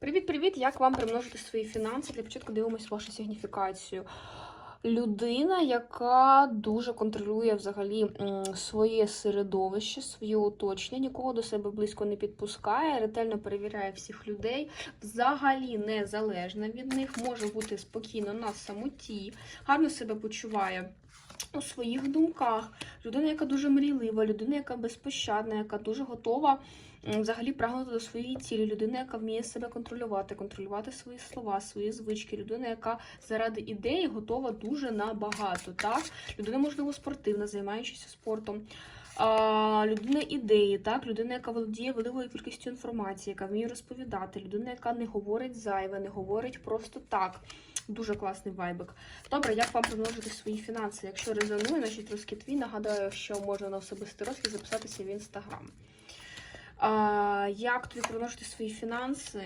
Привіт-привіт! Як вам примножити свої фінанси? Для початку дивимось вашу сигніфікацію. Людина, яка дуже контролює взагалі своє середовище, своє оточення, нікого до себе близько не підпускає, ретельно перевіряє всіх людей, взагалі незалежна від них, може бути спокійно на самоті, гарно себе почуває. У своїх думках людина, яка дуже мрійлива, людина, яка безпощадна, яка дуже готова взагалі прагнути до своєї цілі, людина, яка вміє себе контролювати, контролювати свої слова, свої звички, людина, яка заради ідеї готова дуже набагато. Так, людина, можливо, спортивна, займаючися спортом. Людина ідеї, так, людина, яка володіє великою кількістю інформації, яка вміє розповідати, людина, яка не говорить зайве, не говорить просто так. Дуже класний вайбик. Добре, як вам примножити свої фінанси? Якщо резонує, значить розкіт нагадаю, що можна на особистий розкіт записатися в інстаграм. Як тобі примножити свої фінанси?